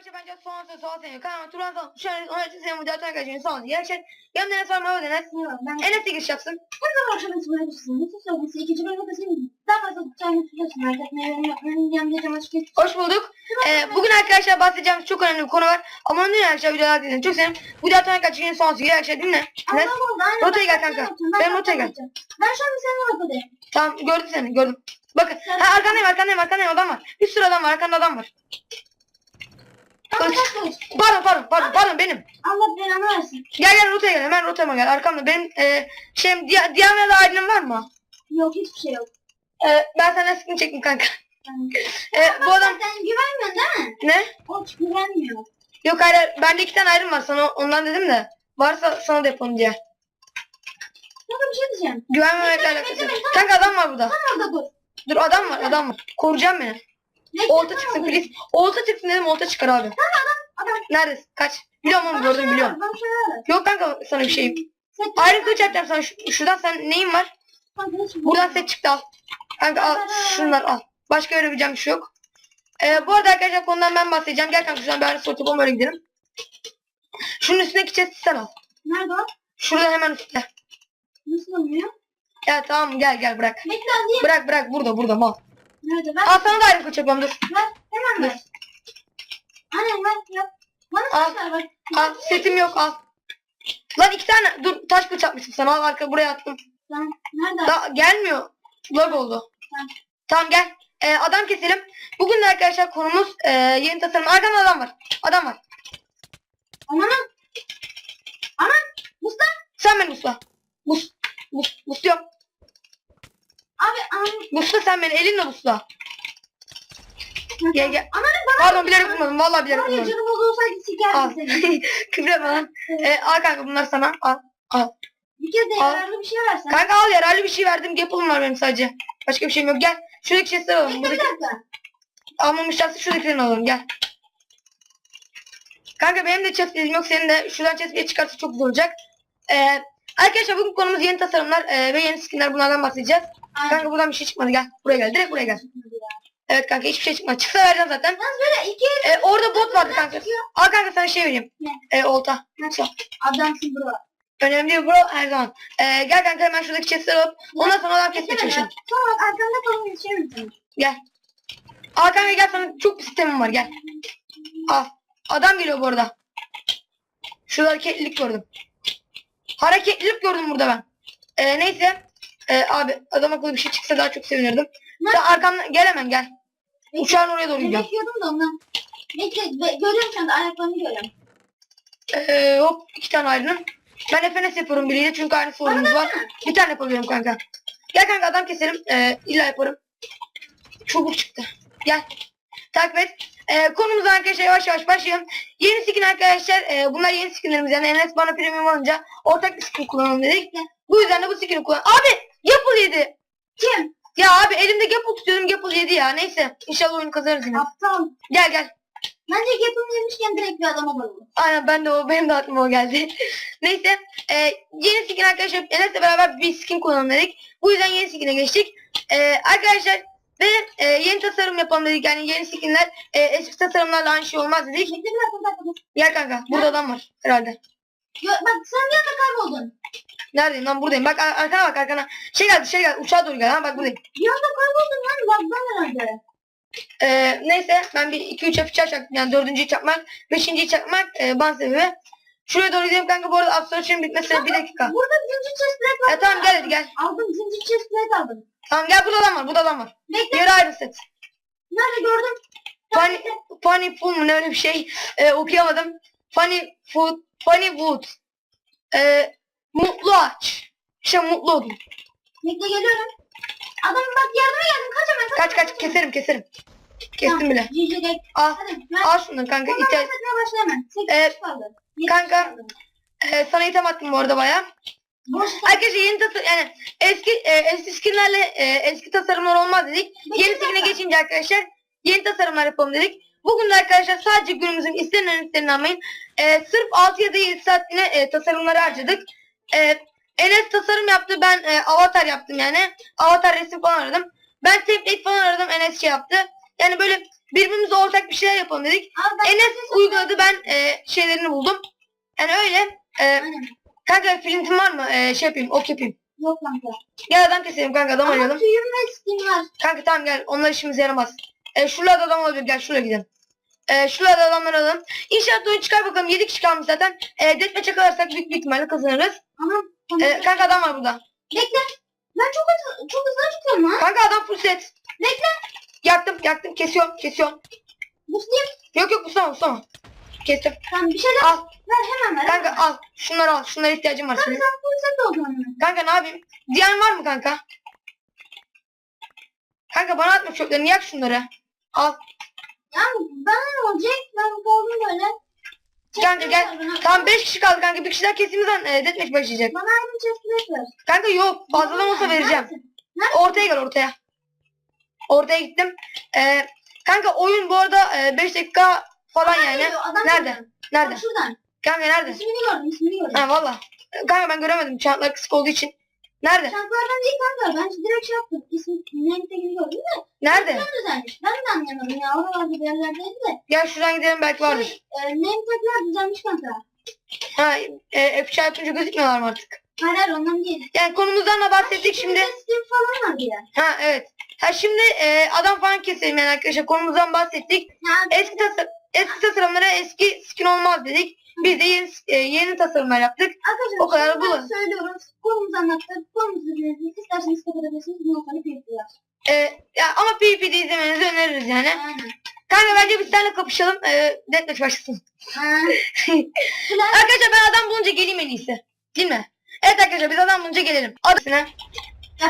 arkadaşlar bence son söz son sene. Kanalıma Turan Son. Şu an onun için senin moderatör arkadaşım son. Gerçekten yanımda Enes var mı? Enes. Ben Enes'e giriş yapsın. akşam ikinci bölümde. Daha fazla tutuyorsun. Yorum yapmanın yanında cam açık. Hoş bulduk. Ee, bugün arkadaşlar bahsedeceğimiz çok önemli bir konu var. Ama onu arkadaşlar videolar dinleyin. Çok sevinirim. Bu videodan arkadaşlar yine son söz. Arkadaşlar dinle. Enes. Rotaya gel kanka. Benim rotaya gel. Ben şu an senin rotadayım. Tamam gördüm seni gördüm. Bakın. Ha arkandayım arkandayım arkandayım adam var. Bir sürü adam var arkanda adam var. Kaç pardon pardon pardon benim. Allah belanı versin. Gel gel rotaya gel hemen rotama gel arkamda. Benim e, şeyim diğer diğer aydınım var mı? Yok hiçbir şey yok. E, ben senden sıkıntı çektim kanka. E, bu adam Sen güvenmiyorsun değil mi? ne? O güvenmiyor. Yok hayır bende iki tane ayrım var sana ondan dedim de. Varsa sana da yapalım diye. Sana bir şey diyeceğim. Güvenmemekle alakası yok. Kanka adam var burada. Tam orada dur. Dur adam var adam var. Koruyacağım beni. Olta çıksın please. Olta çıksın dedim olta çıkar abi. Neredesin? Kaç. Biliyorum onu gördüm biliyorum. Yok kanka sana bir şey. Ayrım kılıç atacağım sana. Şu- şuradan sen neyin var? Buradan set çıktı al. Kanka al şunları al. Başka verebileceğim bir şey yok. Ee, bu arada arkadaşlar konudan ben bahsedeceğim. Gel kanka şuradan bir ara sorup yapalım öyle gidelim. Şunun üstündeki chest'i sen al. Nerede o? Şurada hemen üstte. Nasıl oluyor? Ya tamam gel gel bırak. Bekle. Bırak bırak burada burada mal. Nerede? Ver. Al sana da kılıç yapalım dur. Ver. Hemen ver. Anne ver. Yap. Bana Al. sen ver. bak. Al setim yok al. Lan iki tane dur taş kılıç atmıştım sana al arka buraya attım. Sen nerede? Daha gelmiyor. Lag oldu. Tamam. Tamam gel. Ee, adam keselim. Bugün de arkadaşlar konumuz ee, yeni tasarım. Arkamda adam var. Adam var. Ananın. Anan. Mustafa. Sen beni usla. Bus. Bus. Busluyorum. Abi ananın. Busla sen beni elinle busla. Gel gel. Ananın bana. Pardon bilerek vurmadım. Vallahi bilerek Var ya vurmadım. canım olsaydı Al. sikerdim seni. Küfretme lan. Ee, al kanka bunlar sana. Al. Al. Bir kez de Al. yararlı bir şey versen. Kanka al yararlı bir şey verdim. Gapple var benim sadece. Başka bir şeyim yok. Gel. Şuradaki chestleri alalım. Bekle bir Buradaki dakika. almamışlarsa şuradakilerini alalım. Gel. Kanka benim de chest yok. Senin de şuradan chest çıkarsa çok güzel olacak. Ee, arkadaşlar bugün konumuz yeni tasarımlar ee, ve yeni skinler bunlardan bahsedeceğiz. Aynen. Kanka buradan bir şey çıkmadı. Gel. Buraya gel. Direkt buraya gel. Evet kanka hiçbir şey çıkmadı. Çıksa vereceğim zaten. Yalnız böyle iki Ee, orada bot vardı kanka. Al kanka sana şey vereyim. Ne? Ee, olta. Adamsın bro. Önemli değil bro her zaman. Ee, gel kanka hemen şuradaki chestleri alıp ondan sonra adam kesmeye çalışalım. Sonra bak arkanda kalın. Gel. Al kanka gel sana çok bir sistemim var gel. Al. Adam geliyor bu arada. Şurada hareketlilik gördüm. Hareketlilik gördüm burada ben. Ee, neyse. Ee, abi adam akıllı bir şey çıksa daha çok sevinirdim. Ne? Sen arkamdan gel hemen gel. Uçağın oraya doğru Ne gidiyorum. bekliyordum da ondan. Bekle be, görüyorum şu anda ayaklarını görüyorum. Ee, hop iki tane ayrılın. Ben FNS yapıyorum biriyle çünkü aynı sorunumuz var. Bir tane yapabiliyorum kanka. Gel kanka adam keselim. Ee, illa yaparım. Çubuk çıktı. Gel. Takip et. Ee, konumuza arkadaşlar yavaş yavaş başlayalım. Yeni skin arkadaşlar. E, bunlar yeni skinlerimiz. Yani Enes bana premium alınca ortak bir skin kullanalım dedik. Bu yüzden de bu skin'i kullan. Abi Gapple yedi. Kim? Ya abi elimde Gapple tutuyordum Gapple yedi ya. Neyse. İnşallah oyunu kazanırız yine. Aptal. Gel gel. Bence Gap'ın yemişken direkt bir adama dalalım. Aynen ben de o benim de aklıma o geldi. Neyse e, yeni skin arkadaşlar Enes'le beraber bir skin kullanalım dedik. Bu yüzden yeni skin'e geçtik. E, arkadaşlar ve e, yeni tasarım yapalım dedik. Yani yeni skinler e, eski tasarımlarla aynı şey olmaz dedik. Gel kanka burada adam var herhalde. Yo, bak sen bir anda kayboldun. Neredeyim lan buradayım. Bak ar- arkana bak arkana. Şey geldi şey geldi uçağa doğru gel ha bak buradayım. Bir anda kayboldun lan lagdan herhalde. E, neyse ben bir 2-3 yapacağım çaktım. Yani dördüncüyü çakmak, beşinciyi çakmak e, ban sebebi. Şuraya doğru gidelim kanka bu arada absorption bitmesine bir dakika. Burada zincir chest plate var. E, tamam gel hadi gel. Aldım zincir chest plate aldım. Tamam gel burada adam var burada adam var. Bekle. Diğeri ayrı set. Nerede gördüm? Funny, funny food mu ne öyle bir şey e, okuyamadım. Funny food, funny wood. E, mutlu ağaç. İşte mutlu odun. Bekle geliyorum. Adam bak yardıma geldim. Kaç hemen Kaç kaç keserim keserim. Kestim bile. Gel. Al, al şunları kanka. Tamam bahsetmeye başla hemen. Ee, kanka. e, sana item attım bu arada baya. Arkadaşlar yeni tasarım yani eski e, eski skinlerle e, eski tasarımlar olmaz dedik. Peki, Yeni skine geçince arkadaşlar yeni tasarımlar yapalım dedik. Bugün de arkadaşlar sadece günümüzün istenen istediğini almayın. E, sırf 6 ya da 7 saatine e, tasarımları harcadık. E, Enes tasarım yaptı ben e, avatar yaptım yani. Avatar resim falan aradım. Ben template falan aradım Enes şey yaptı. Yani böyle birbirimize ortak bir şeyler yapalım dedik. Enes uyguladı ben e, şeylerini buldum. Yani öyle. E, kanka flintin var mı? E, şey yapayım ok yapayım. Yok kanka. Gel adam keselim kanka adam Ama arayalım. suyum ve skin var. Kanka tamam gel onlar işimize yaramaz. E, şurada adam olabilir gel şuraya gidelim. E, şurada adamları alalım. İnşaat oyun çıkar bakalım 7 kişi kalmış zaten. E, deathmatch'e kalırsak büyük bir ihtimalle kazanırız. Ama tamam. E, kanka adam var burada. Bekle. Ben çok hızlı, çok hızlı acıkıyorum lan. Kanka adam full set. Bekle. Yaktım yaktım kesiyorum kesiyorum. Buslayayım. Yok yok busama busama. Kestim. Tamam bir şeyler Al ver hemen ver. kanka al. Şunları al. Şunlara ihtiyacım var Kanka sen set oldun hemen. Kanka ne yapayım? Diyen var mı kanka? Kanka bana atma çöplerini yak şunları. Al. Ya bana ne olacak? Ben kaldım böyle. Kanka gel. Bana. Tamam 5 kişi kaldı kanka. Bir kişi daha kestiğimizden e, deathmatch başlayacak. Bana ayrı chestplate ver. Kanka yok. Fazladan olsa vereceğim. Ortaya gel ortaya. Ortaya gittim. E, kanka oyun bu arada 5 dakika falan Adam yani. geliyor, adam Nerede? geliyor. Nerede? Bak Şuradan. Kanka nerede? İsmini gördüm ismini gördüm. Ha valla. Kanka ben göremedim. Çantlar kısık olduğu için. Nerede? Şarkılardan değil kanka. Ben direkt şey yaptım. İsmi name tagini gördüm de. Nerede? Çok düzelmiş. Ben de anlayamadım ya. Oralarda bir yerlerdeydi de. Gel şuradan gidelim belki vardır. Şey, e, name tagler düzelmiş kanka. Ha, e, F çarpınca gözükmüyorlar mı artık? Hayır hayır ondan değil. Yani konumuzdan da bahsettik şimdi. Skin falan vardı ya. Ha evet. Ha şimdi e, adam falan keselim yani arkadaşlar konumuzdan bahsettik. Eski tasar eski tasarımlara eski skin olmaz dedik. Biz de yeni, e, yeni tasarımlar yaptık. arkadaşlar O kadar bu. söylüyorum. Konumuzu anlattık. Konumuzu dinlediniz. İsterseniz kapatabilirsiniz. Bundan sonra keyifliler. E, ya, ama PvP'de izlemenizi öneririz yani. Aynen. Kanka bence biz seninle kapışalım. E, Deathmatch başlasın. Arkadaşlar ben adam bulunca geleyim en iyisi. Değil mi? Evet arkadaşlar biz adam bulunca gelelim. Adresine.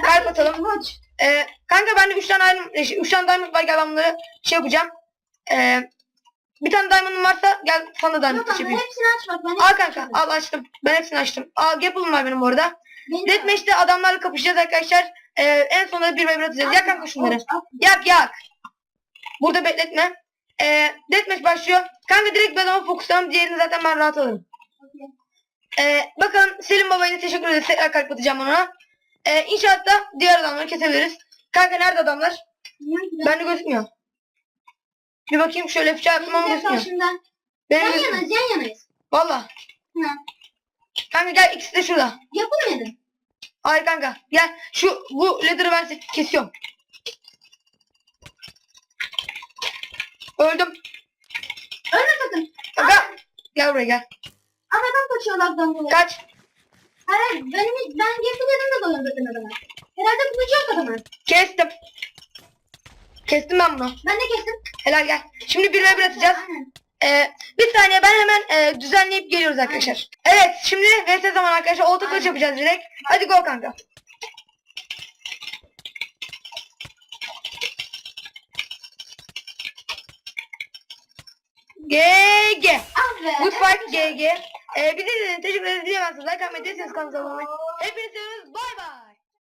Kalp atalım. Koç. E, kanka bende 3 tane iron, 3 tane diamond var gel ben bunları şey yapacağım. E, bir tane diamond'ım varsa gel sana da diamond Yok yapayım. hepsini aç bak. Ben Al hepsini kanka açıyorum. al açtım. Ben hepsini açtım. Al Gapple'ım var benim bu arada. Benim de. Deathmatch'te adamlarla kapışacağız arkadaşlar. Ee, en sonunda bir ve bir atacağız. Yak kanka şunları. Al, al. Yak yak. Burada bekletme. Ee, Deathmatch başlıyor. Kanka direkt bir adama fokuslanalım. Diğerini zaten ben rahat alırım. Okey. Ee, bakın Selim Baba'ya da teşekkür ederiz. Tekrar kalp atacağım ona. Ee, inşaatta diğer adamları kesebiliriz. Kanka nerede adamlar? Bende gözükmüyor. Bir bakayım şöyle fıçağı yaptım ama Benim gözükmüyor. karşımdan. Benim Yan gözükmüyor. yanayız yan yanayız. Valla. Kanka gel ikisi de şurada. Yapılmadı. Hayır kanka. Gel şu bu leather'ı ben se- kesiyorum. Öldüm. Ölme sakın. Kanka gel buraya gel. Anadan kaçıyor lagdan dolayı. Kaç. Hayır benim ben zaten adama. Herhalde yok adamın. Kestim. Kestim ben bunu. Ben de kestim. Helal gel. Şimdi bir ve bir atacağız. Aynen. Ee, bir saniye ben hemen e, düzenleyip geliyoruz arkadaşlar. Evet şimdi VS zaman arkadaşlar olta kılıç Aynen. yapacağız direkt. Hadi go kanka. GG. Ah. Good fight GG. Ee, bizi de teşekkür ederiz diyemezsiniz. Like atmayı, deseniz kanalımıza abone olmayı. Hepinizi seviyoruz. Bay.